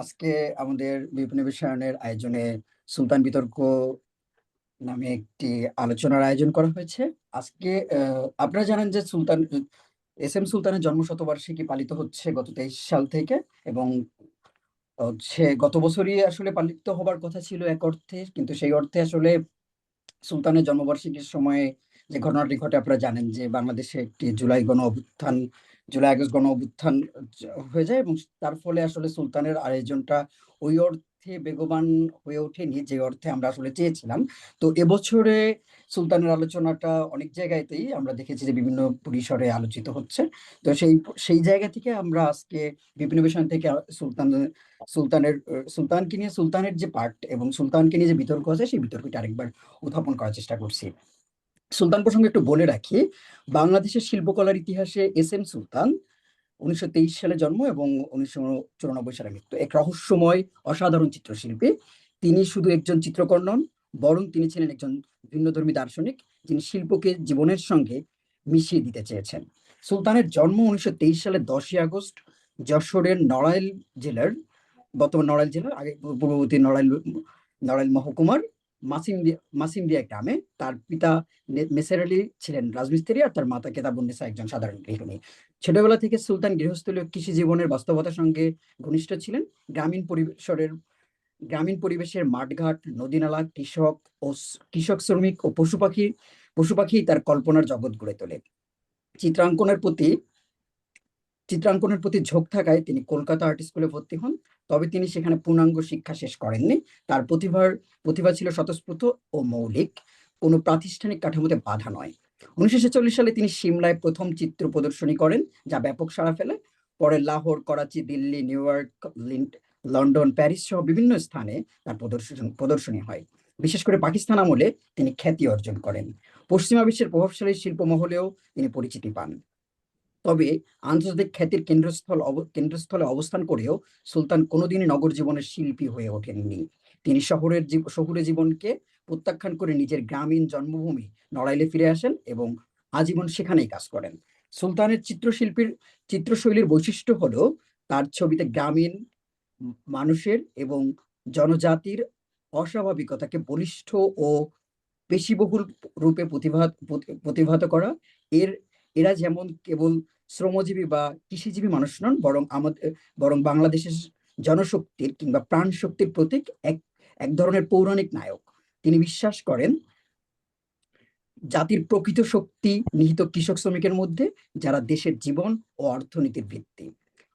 আজকে আমাদের বিপিন বিশ্বায়নের আয়োজনে সুলতান বিতর্ক নামে একটি আলোচনার আয়োজন করা হয়েছে। আজকে আপনারা জানেন যে সুলতান, এস এম সুলতানের জন্ম শতবার্ষিকী পালিত হচ্ছে গত তেইশ সাল থেকে এবং হচ্ছে গত বছরই আসলে পালিত হবার কথা ছিল এক অর্থে, কিন্তু সেই অর্থে আসলে সুলতানের জন্মবার্ষিকীর সময়ে যে ঘটনাটি ঘটে, আপনারা জানেন যে বাংলাদেশে একটি জুলাই গণ অভ্যুত্থান, জুলাই আগস্ট গণ অভ্যুত্থান হয়ে যায় এবং তার ফলে আসলে সুলতানের আয়োজনটা ওই অর্থে বেগবান হয়ে ওঠেনি যে অর্থে আমরা আসলে চেয়েছিলাম। তো এবছরে সুলতানের আলোচনাটা অনেক জায়গাতেই আমরা দেখেছি যে বিভিন্ন পরিসরে আলোচিত হচ্ছে। তো সেই সেই জায়গা থেকে আমরা আজকে বিভিন্ন বিষয় থেকে সুলতান, সুলতানের, সুলতানকে নিয়ে, সুলতানের যে পার্ট এবং সুলতানকে নিয়ে যে বিতর্ক আছে, সেই বিতর্কটা আরেকবার উত্থাপন করার চেষ্টা করছি। সুলতান প্রসঙ্গে একটু বলে রাখি। বাংলাদেশের শিল্পকলার ইতিহাসে এস এম সুলতান উনিশশো তেইশ সালে জন্ম এবং উনিশশো চুরানব্বই সালে মৃত্যু। এক রহস্যময় অসাধারণ চিত্রশিল্পী। তিনি শুধু একজন চিত্রকর নন, বরং তিনি ছিলেন একজন ভিন্নধর্মী দার্শনিক যিনি শিল্পকে জীবনের সঙ্গে মিশিয়ে দিতে চেয়েছেন। সুলতানের জন্ম উনিশশো সালের দশই আগস্ট যশোরের নড়াইল জেলার, বর্তমান নড়াইল জেলার, আগে পূর্ববর্তী নড়াইল নড়াইল মহকুমার মাসিমদিয়া গ্রামে তার পিতা মেসের আলী ছিলেন রাজমিস্ত্রি আর তার মাতা কেতাবুন্নেসা একজন সাধারণ গৃহিণী। ছোটবেলা থেকে সুলতান গৃহস্থলীয় কৃষি জীবনের বাস্তবতার সঙ্গে ঘনিষ্ঠ ছিলেন। গ্রামীণ পরিবেশের গ্রামীণ পরিবেশের মাঠঘাট, নদীনালা, কৃষক ও কৃষক শ্রমিক ও পশু পাখি পশু পাখি তার কল্পনার জগৎ গড়ে তোলে। চিত্রাঙ্কনের প্রতি চিত্রাঙ্কনের প্রতি ঝোঁক থাকায় তিনি কলকাতা আর্ট স্কুলে ভর্তি হন। তবে তিনি সেখানে পূর্ণাঙ্গ শিক্ষা শেষ করেননি। তার প্রতিভার, প্রতিভা ছিল স্বতঃস্ফূর্ত ও মৌলিক। কোনো প্রাতিষ্ঠানিক কাঠামোতে বাধা নয়। উনিশশো সালে তিনি সিমলায় প্রথম চিত্র প্রদর্শনী করেন, যা ব্যাপক সাড়া ফেলে। পরে Lahore, Karachi, Delhi, New York London, Paris সহ বিভিন্ন স্থানে তার প্রদর্শন, প্রদর্শনী হয়। বিশেষ করে পাকিস্তান আমলে তিনি খ্যাতি অর্জন করেন। পশ্চিমা বিশ্বের প্রভাবশালী শিল্প মহলেও তিনি পরিচিতি পান। তবে আন্তর্জাতিক খ্যাতির কেন্দ্রস্থল কেন্দ্রস্থলে অবস্থান করেও সুলতান কোনোদিনই নগর জীবনের শিল্পী হয়ে ওঠেননি। তিনি শহরের শহুরে জীবনকে প্রত্যাখ্যান করে নিজের গ্রামীণ জন্মভূমি নড়াইলে ফিরে আসেন এবং আজীবন সেখানেই কাজ করেন। সুলতানের চিত্রশিল্পীর, চিত্রশৈলীর বৈশিষ্ট্য হলো তার ছবিতে গ্রামীণ মানুষের এবং জনজাতির অস্বাভাবিকতাকে বলিষ্ঠ ও পেশিবহুল রূপে প্রতিভাত প্রতি- প্রতিভাত করা। এর এরা যেমন কেবল শ্রমজীবী বা কৃষিজীবী মানুষ নন, বরং আমাদের বরং বাংলাদেশের জনশক্তির কিংবা প্রাণ শক্তির প্রতীক এক এক ধরনের পৌরাণিক নায়ক। তিনি বিশ্বাস করেন, জাতির প্রকৃত শক্তি নিহিত কৃষক শ্রমিকের মধ্যে, যারা দেশের জীবন ও অর্থনীতির ভিত্তি।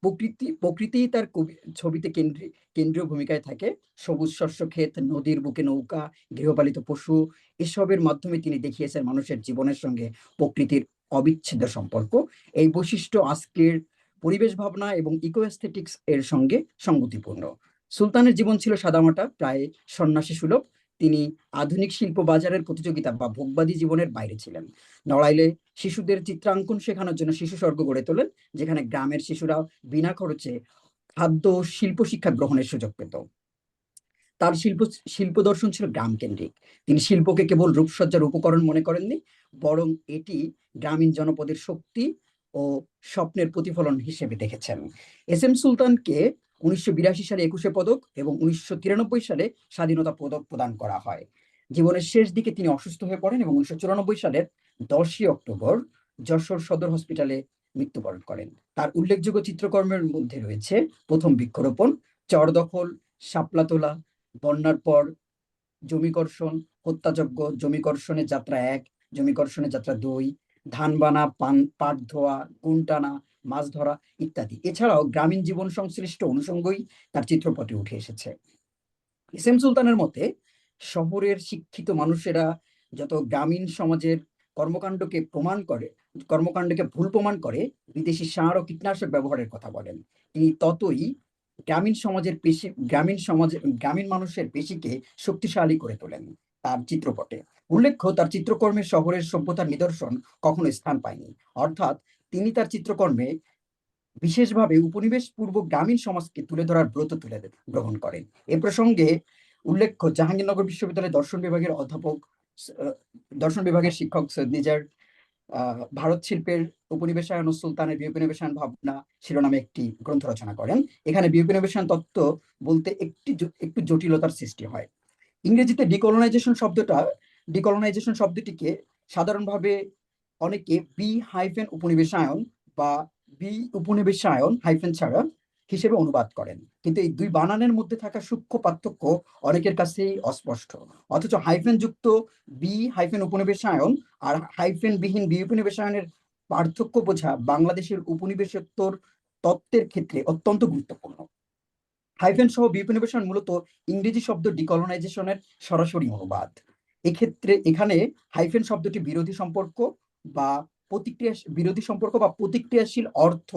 প্রকৃতি প্রকৃতি তার কবি- ছবিতে কেন্দ্রী, কেন্দ্রীয় ভূমিকায় থাকে। সবুজ শস্য ক্ষেত, নদীর বুকে নৌকা, গৃহপালিত পশু, এসবের মাধ্যমে তিনি দেখিয়েছেন মানুষের জীবনের সঙ্গে প্রকৃতির অবিচ্ছেদ্য সম্পর্ক। এই বৈশিষ্ট্য আজকের পরিবেশ ভাবনা এবং ইকো এস্থেটিক্স এর সঙ্গে সঙ্গতিপূর্ণ। সুলতানের জীবন ছিল সাদামাটা, প্রায় সন্ন্যাসী সুলভ। তিনি আধুনিক শিল্প বাজারের প্রতিযোগিতা বা ভোগবাদী জীবনের বাইরে ছিলেন। নড়াইলে শিশুদের চিত্রাঙ্কন শেখানোর জন্য শিশু স্বর্গ গড়ে তোলেন, যেখানে গ্রামের শিশুরা বিনা খরচে খাদ্য শিল্প শিক্ষা গ্রহণের সুযোগ পেত। তার শিল্প শিল্প দর্শন ছিল গ্রাম কেন্দ্রিক তিনি শিল্পকে কেবল রূপসজ্জার উপকরণ মনে করেননি, বরং এটি গ্রামীণ জনপদের শক্তি ও স্বপ্নের প্রতিফলন হিসেবে দেখেছেন। এস এম সুলতানকে উনিশশো বিরাশি সালে একুশে পদক এবং উনিশশো তিরানব্বই সালে স্বাধীনতা পদক প্রদান করা হয়। জীবনের শেষ দিকে তিনি অসুস্থ হয়ে পড়েন এবং উনিশশো চুরানব্বই সালের দশই অক্টোবর যশোর সদর হসপিটালে মৃত্যুবরণ করেন। তার উল্লেখযোগ্য চিত্রকর্মের মধ্যে রয়েছে প্রথম বৃক্ষরোপণ, চর দখল, শাপলা তোলা বন্যার পর জমিকর্ষণ হত্যাযজ্ঞ জমিকর্ষণের যাত্রা এক জমিকর্ষণের যাত্রা দুই, ধান বানা, পান, পাট ধোয়া, গুণ টানা, মাছ ধরা ইত্যাদি। এছাড়াও গ্রামীণ জীবন সংশ্লিষ্ট অনুষঙ্গই তার চিত্রপটে উঠে এসেছে। এস এম সুলতানের মতে, শহরের শিক্ষিত মানুষেরা যত গ্রামীণ সমাজের কর্মকাণ্ডকে প্রমাণ করে, কর্মকাণ্ডকে ভুল প্রমাণ করে, বিদেশি সার ও কীটনাশক ব্যবহারের কথা বলেন। তিনি ততই গ্রামীণ সমাজের পেশি, গ্রামীণ সমাজ, গ্রামীণ মানুষের পেশিকে শক্তিশালী করে তোলেন তার চিত্রপটে। উল্লেখ্য, তার চিত্রকর্মে শহরের সভ্যতার নিদর্শন কখনো স্থান পায়নি। অর্থাৎ তিনি তার চিত্রকর্মে বিশেষভাবে উপনিবেশ পূর্ব গ্রামীণ সমাজকে তুলে ধরার ব্রত তুলে গ্রহণ করেন। এ প্রসঙ্গে উল্লেখ্য, জাহাঙ্গীরনগর বিশ্ববিদ্যালয়ের দর্শন বিভাগের অধ্যাপক দর্শন বিভাগের শিক্ষক সৈয়দ নিজার ভারত শিল্পের উপনিবেশায়ন ও সুলতানের বিউপনিবেশায়ন ভাবনা শিরোনামে একটি গ্রন্থ রচনা করেন। এখানে বিউপনিবেশায়ন তত্ত্ব বলতে একটি একটু জটিলতার সৃষ্টি হয়। ইংরেজিতে ডিকলোনাইজেশন শব্দটা ডিকলোনাইজেশন শব্দটিকে সাধারণভাবে অনেকে বি হাইফেন উপনিবেশায়ন বা বি উপনিবেশায়ন হাইফেন ছাড়া হিসেবে অনুবাদ করেন। কিন্তু এই দুই বানানের মধ্যে থাকা সূক্ষ্ম পার্থক্য অনেকের কাছেই অস্পষ্ট। অথচ হাইফেন যুক্ত বি হাইফেন উপনিবেশায়ন আর হাইফেন বিহীন বি উপনিবেশায়নের পার্থক্য বোঝা বাংলাদেশের উপনিবেশোত্তর তত্ত্বের ক্ষেত্রে অত্যন্ত গুরুত্বপূর্ণ। হাইফেন সহ বি উপনিবেশন মূলত ইংরেজি শব্দ ডিকলোনাইজেশনের সরাসরি অনুবাদ। এক্ষেত্রে এখানে হাইফেন শব্দটি বিরোধী সম্পর্ক বা প্রতিক্রিয়া বিরোধী সম্পর্ক বা প্রতিক্রিয়াশীল অর্থ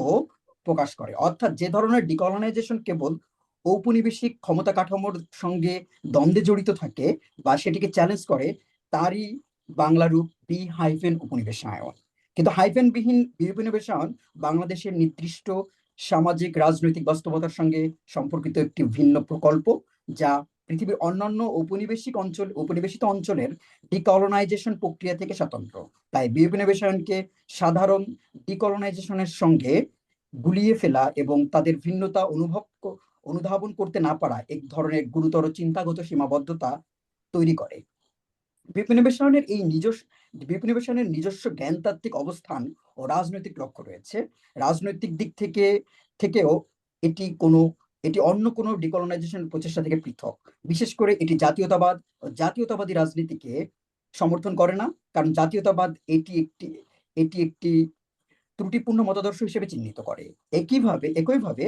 প্রকাশ করে। অর্থাৎ যে ধরনের ডিকলোনাইজেশন কেবল ঔপনিবেশিক ক্ষমতা কাঠামোর সঙ্গে দ্বন্দ্বে জড়িত থাকে বা সেটিকে চ্যালেঞ্জ করে, তারই বাংলা রূপ বি হাইফেন উপনিবেশায়ন কিন্তু হাইফেন বিহীন বিউপনিবেশায়ন বাংলাদেশের নির্দিষ্ট সামাজিক, রাজনৈতিক বাস্তবতার সঙ্গে সম্পর্কিত একটি ভিন্ন প্রকল্প, যা পৃথিবীর অন্যান্য ঔপনিবেশিক অঞ্চল, উপনিবেশিত অঞ্চলের ডিকলোনাইজেশন প্রক্রিয়া থেকে স্বতন্ত্র। তাই বিউপনিবেশায়নকে সাধারণ ডিকলোনাইজেশনের সঙ্গে গুলিয়ে ফেলা এবং তাদের ভিন্নতা অনুভব অনুধাবন করতে না পারা এক ধরনের গুরুতর চিন্তাগত সীমাবদ্ধতা তৈরি করে। বিপিনিবেশনের এই নিজস্ব বিপিনিবেশনের নিজস্ব জ্ঞানতাত্ত্বিক অবস্থান ও রাজনৈতিক লক্ষ্য রয়েছে। রাজনৈতিক দিক থেকে, থেকেও এটি কোনো, এটি অন্য কোনো ডিকলোনাইজেশন প্রচেষ্টা থেকে পৃথক। বিশেষ করে এটি জাতীয়তাবাদ ও জাতীয়তাবাদী রাজনীতিকে সমর্থন করে না, কারণ জাতীয়তাবাদ এটি একটি এটি একটি ত্রুটিপূর্ণ মতাদর্শ হিসেবে চিহ্নিত করে। একইভাবে একইভাবে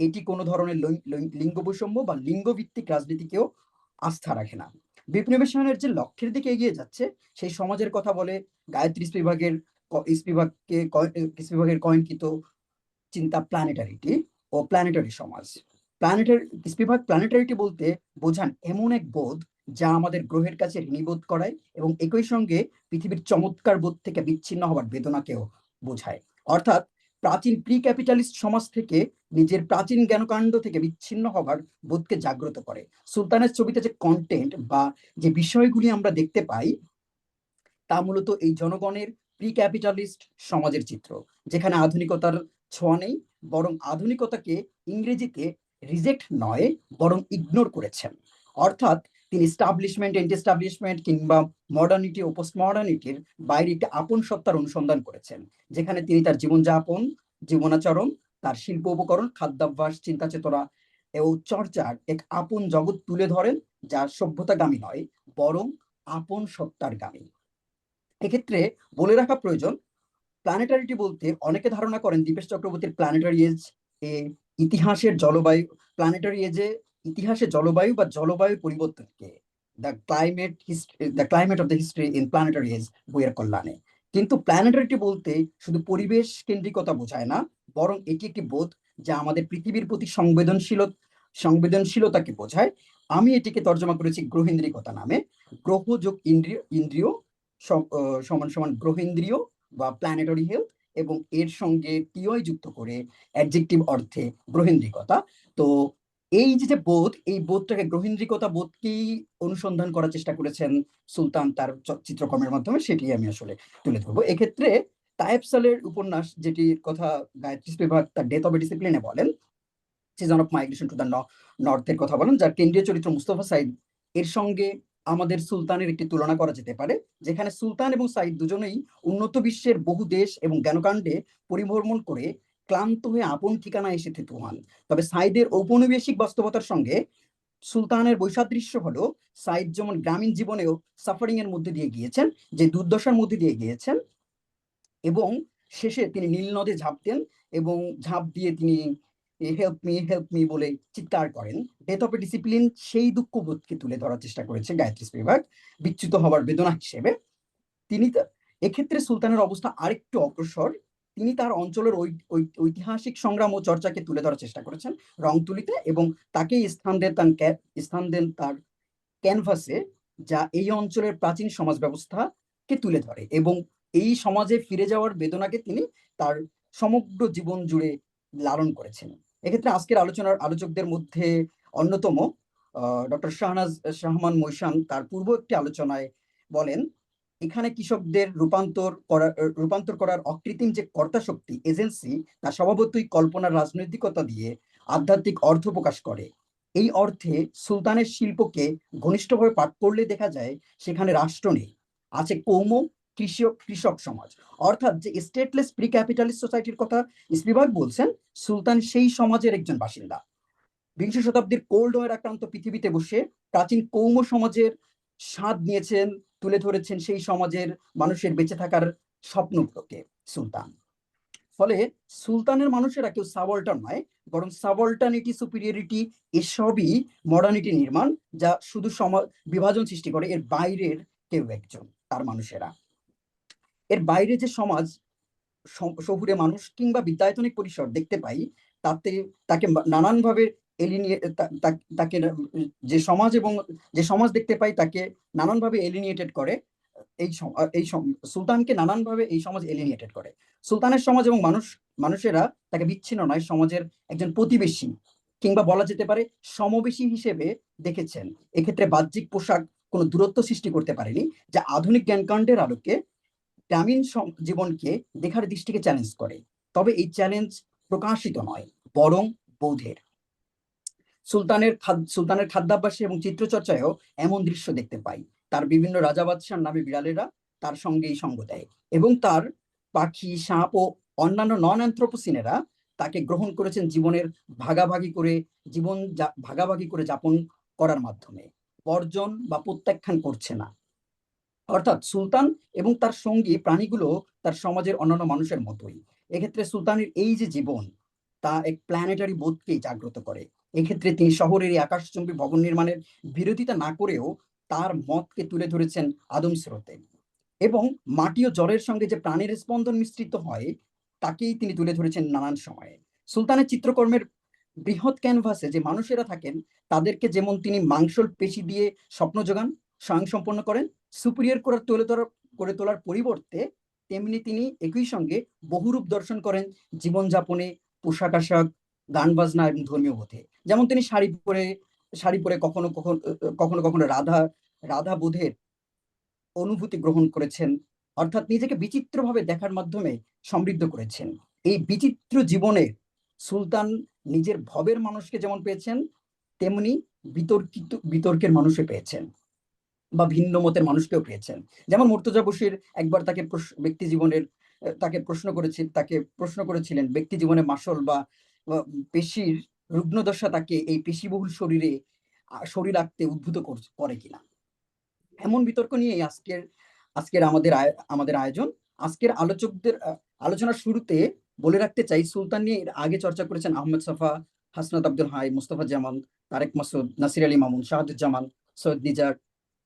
এটি কোনো ধরনের লিঙ্গ বৈষম্য বা লিঙ্গভিত্তিক রাজনীতিকেও আস্থা রাখে না। বিপ্লবেশনের যে লক্ষ্যের দিকে এগিয়ে যাচ্ছে, সেই সমাজের কথা বলে গায়ত্রী স্পিভাগের স্পিভাগকে স্পিভাগের চিন্তা প্ল্যানেটারিটি ও প্ল্যানেটারি সমাজ। প্ল্যানেটারি প্ল্যানেটারিটি বলতে বোঝান এমন এক বোধ যা আমাদের গ্রহের কাছে ঋণীবোধ করায় এবং একই সঙ্গে পৃথিবীর চমৎকার বোধ থেকে বিচ্ছিন্ন হওয়ার বেদনাকেও বোঝায়। অর্থাৎ প্রাচীন প্রি ক্যাপিটালিস্ট সমাজ থেকে নিজের প্রাচীন জ্ঞানকাণ্ড থেকে বিচ্ছিন্ন হবার বোধকে জাগ্রত করে। সুলতানের ছবিতে যে কন্টেন্ট বা যে বিষয়গুলি আমরা দেখতে পাই, তা মূলত এই জনগণের প্রি ক্যাপিটালিস্ট সমাজের চিত্র, যেখানে আধুনিকতার ছোঁয়া নেই, বরং আধুনিকতাকে ইংরেজিতে রিজেক্ট নয়, বরং ইগনোর করেছেন। অর্থাৎ তিনি স্টাবলিশমেন্ট এন্টিস্টাবলিশমেন্ট কিংবা মডার্নিটি ও পোস্ট মডার্নিটির বাইরে একটি আপন সত্তার অনুসন্ধান করেছেন, যেখানে তিনি তার জীবনযাপন, জীবনাচরণ, তার শিল্প উপকরণ, খাদ্যাভ্যাস, চিন্তা চেতনা ও চর্চার এক আপন জগৎ তুলে ধরেন যা সভ্যতাগামী নয়, বরং আপন সত্তার গামী এক্ষেত্রে বলে রাখা প্রয়োজন প্ল্যানেটারিটি বলতে অনেকে ধারণা করেন দীপেশ চক্রবর্তীর প্ল্যানেটারি এজ এ ইতিহাসের জলবায়ু প্ল্যানেটারি এজে ইতিহাসে জলবায়ু বা জলবায়ু পরিবর্তনকে the climate history the climate of the history in planetary age বইয়ের কল্যাণে। কিন্তু প্ল্যানেটারিটি বলতে শুধু পরিবেশ কেন্দ্রিকতা বোঝায় না, বরং এটি একটি বোধ যা আমাদের পৃথিবীর প্রতি সংবেদনশীল, সংবেদনশীলতাকে বোঝায়। আমি এটিকে তর্জমা করেছি গ্রহেন্দ্রিকতা নামে। গ্রহ যোগ ইন্দ্রিয় ইন্দ্রিয় সমান সমান গ্রহেন্দ্রিয় বা প্ল্যানেটরি হেলথ এবং এর সঙ্গে টিওই যুক্ত করে অ্যাডজেক্টিভ অর্থে গ্রহেন্দ্রিকতা। তো এই যে যে বোধ, এই বোধটাকে গ্রহীন্দ্রিকতা বোধকেই অনুসন্ধান করার চেষ্টা করেছেন সুলতান তার চিত্রকর্মের মাধ্যমে, সেটি আমি আসলে তুলে ধরবো। এক্ষেত্রে তায়েব সালের উপন্যাস যেটির কথা গায়ত্রী বিভাগ তার ডেথ অফ ডিসিপ্লিনে বলেন season of migration to the নর্থের কথা বলেন, যার কেন্দ্রীয় চরিত্র মুস্তফা সাইদ। এর সঙ্গে আমাদের সুলতানের একটি তুলনা করা যেতে পারে, যেখানে সুলতান এবং সাইদ দুজনেই উন্নত বিশ্বের বহু দেশ এবং জ্ঞানকাণ্ডে পরিভ্রমণ করে ক্লান্ত হয়ে আপন ঠিকানায় এসে থেতু হন তবে সাইদের ঔপনিবেশিক বাস্তবতার সঙ্গে সুলতানের বৈসাদৃশ্য হলো, সাইদ যেমন গ্রামীণ জীবনেও সাফারিং এর মধ্যে দিয়ে গিয়েছেন, যে দুর্দশার মধ্যে দিয়ে গিয়েছেন, এবং শেষে তিনি নীল নদে ঝাঁপ দেন এবং ঝাঁপ দিয়ে তিনি হেল্প মি হেল্প মি বলে চিৎকার করেন। ডেথ অফ এ ডিসিপ্লিন সেই দুঃখবোধকে তুলে ধরার চেষ্টা করেছে গায়ত্রী বিভাগ বিচ্যুত হওয়ার বেদনা হিসেবে। তিনি এক্ষেত্রে সুলতানের অবস্থা আরেকটু অগ্রসর। তিনি তার অঞ্চলের ঐতিহাসিক সংগ্রাম ও চর্চাকে তুলে ধরার চেষ্টা করেছেন রংতুলিতে এবং তাকেই স্থান দেন তার স্থান দেন তার ক্যানভাসে যা এই অঞ্চলের প্রাচীন সমাজ ব্যবস্থাকে তুলে ধরে এবং এই সমাজে ফিরে যাওয়ার বেদনাকে তিনি তার সমগ্র জীবন জুড়ে লালন করেছেন। এক্ষেত্রে আজকের আলোচনার আলোচকদের মধ্যে অন্যতম ডক্টর শাহনাজ, শাহমান মৈশান তার পূর্ব একটি আলোচনায় বলেন এখানে কৃষকদের রূপান্তর করার রূপান্তর করার অকৃত্রিম যে কর্তা শক্তি, এজেন্সি, তা স্বভাবতই কল্পনার রাজনৈতিকতা দিয়ে আধ্যাত্মিক অর্থ প্রকাশ করে। এই অর্থে সুলতানের শিল্পকে ঘনিষ্ঠভাবে পাঠ করলে দেখা যায় সেখানে রাষ্ট্র নেই। আছে কৌম, কৃষক কৃষক সমাজ। অর্থাৎ যে স্টেটলেস প্রি ক্যাপিটালিস্ট সোসাইটির কথা স্পিবাক বলছেন, সুলতান সেই সমাজের একজন বাসিন্দা। বিংশ শতাব্দীর কোল্ড ওয়ার আক্রান্ত পৃথিবীতে বসে প্রাচীন কৌম সমাজের স্বাদ নিয়েছেন, তুলে ধরেছেন সেই সমাজের মানুষের বেঁচে থাকার স্বপ্নগুলোকে, সুলতান। ফলে সুলতানের মানুষেরা কেউ সাবল্টান নয়, বরং সাবল্টানিটি, সুপিরিয়রিটি এসবই মডার্নিটি নির্মাণ, যা শুধু সমাজ বিভাজন সৃষ্টি করে, এর বাইরের কেউ একজন, তার মানুষেরা। এর বাইরে যে সমাজ শহুরে মানুষ কিংবা বিদ্যায়তনিক পরিসর দেখতে পাই, তাতে, তাকে নানানভাবে তাকে যে সমাজ এবং যে সমাজ দেখতে পাই তাকে নানানভাবে এলিনিয়েটেড করে, এই এই সুলতানকে নানানভাবে এই সমাজ এলিনিয়েটেড করে। সুলতানের সমাজ এবং মানুষ, মানুষেরা তাকে বিচ্ছিন্ন নয়, সমাজের একজন প্রতিবেশী কিংবা বলা যেতে পারে সমবেশী হিসেবে দেখেছেন। এক্ষেত্রে বাহ্যিক পোশাক কোনো দূরত্ব সৃষ্টি করতে পারেনি, যা আধুনিক জ্ঞানকাণ্ডের আলোকে গ্রামীণ জীবনকে দেখার দৃষ্টিকে চ্যালেঞ্জ করে। তবে এই চ্যালেঞ্জ প্রকাশিত নয়, বরং বোধের। সুলতানের সুলতানের খাদ্যাভ্যাসে এবং চিত্রচর্চায়ও এমন দৃশ্য দেখতে পাই। তার বিভিন্ন রাজা বাদশার নামে বিড়ালেরা তার সঙ্গেই সঙ্গ দেয় এবং তার পাখি, সাপ ও অন্যান্য নন অ্যান্থ্রোপোসিনেরা তাকে গ্রহণ করেছেন জীবনের ভাগাভাগি করে, জীবন ভাগাভাগি করে যাপন করার মাধ্যমে। বর্জন বা প্রত্যাখ্যান করছে না। অর্থাৎ সুলতান এবং তার সঙ্গী প্রাণীগুলো তার সমাজের অন্যান্য মানুষের মতোই। এক্ষেত্রে সুলতানের এই যে জীবন, তা এক প্ল্যানেটারি বোধকেই জাগ্রত করে। এক্ষেত্রে তিনি শহরের এই আকাশচুম্বী ভবন নির্মাণের বিরোধিতা না করেও তার মতকে তুলে ধরেছেন আদম স্রোতে। এবং মাটি ও জলের সঙ্গে যে প্রাণের স্পন্দন মিশ্রিত হয়, তাকেই তিনি তুলে ধরেছেন নানান সময়ে। সুলতানের চিত্রকর্মের বৃহৎ ক্যানভাসে যে মানুষেরা থাকেন, তাদেরকে যেমন তিনি মাংসল পেশি দিয়ে স্বপ্ন যোগান স্বয়ংসম্পন্ন করেন, সুপিরিয়র করে তুলে ধরার করে তোলার পরিবর্তে তেমনি তিনি একই সঙ্গে বহুরূপ দর্শন করেন, জীবনযাপনে পোশাক আশাক গান বাজনা এবং ধর্মীয় বোধে। যেমন তিনি শাড়ি পরে শাড়ি পরে কখনো কখনো কখনো কখনো রাধা রাধা বোধের অনুভূতি গ্রহণ করেছেন, অর্থাৎ নিজেকে বিচিত্রভাবে দেখার মাধ্যমে সমৃদ্ধ করেছেন। এই বিচিত্র জীবনে সুলতান নিজের ভবের মানুষকে যেমন পেয়েছেন, তেমনি বিতর্কিত, বিতর্কের মানুষে পেয়েছেন বা ভিন্ন মতের মানুষকেও পেয়েছেন। যেমন মুর্তজা বশির একবার তাকে ব্যক্তি জীবনের, তাকে প্রশ্ন করেছে, তাকে প্রশ্ন করেছিলেন, ব্যক্তি জীবনে মাসল বা পেশির রুগ্নদশা তাকে এই পেশিবহুল শরীরে শরীর রাখতে উদ্ভূত করে কিনা। এমন বিতর্ক নিয়ে আজকের আজকের আমাদের আমাদের আয়োজন। আজকের আলোচকদের আলোচনার শুরুতে বলে রাখতে চাই, সুলতান নিয়ে আগে চর্চা করেছেন আহমেদ সাফা, হাসনাত আব্দুল হাই, মুস্তফা জামান তারেক মাসুদ, নাসির আলী মামুন, শাহাদুজ্জামান, সৈয়দ নিজার,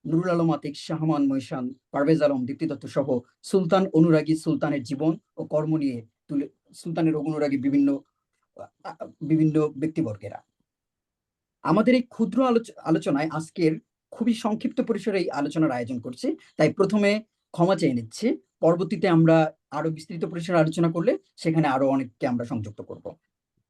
নুরুল আলম আতিক, শাহমান মৈশান, পারভেজ আলম, দীপ্তি দত্ত সহ সুলতান অনুরাগী সুলতানের জীবন ও কর্ম নিয়ে তুলে, সুলতানের অনুরাগী বিভিন্ন বিভিন্ন ব্যক্তিবর্গেরা। আমাদের এই ক্ষুদ্র আলোচ- আলোচনায় আজকের খুবই সংক্ষিপ্ত পরিসরে এই আলোচনার আয়োজন করছি। তাই প্রথমে ক্ষমা চেয়ে নিচ্ছি। পরবর্তীতে আমরা আরও বিস্তৃত পরিসরে আলোচনা করলে সেখানে আরও অনেককে আমরা সংযুক্ত করব।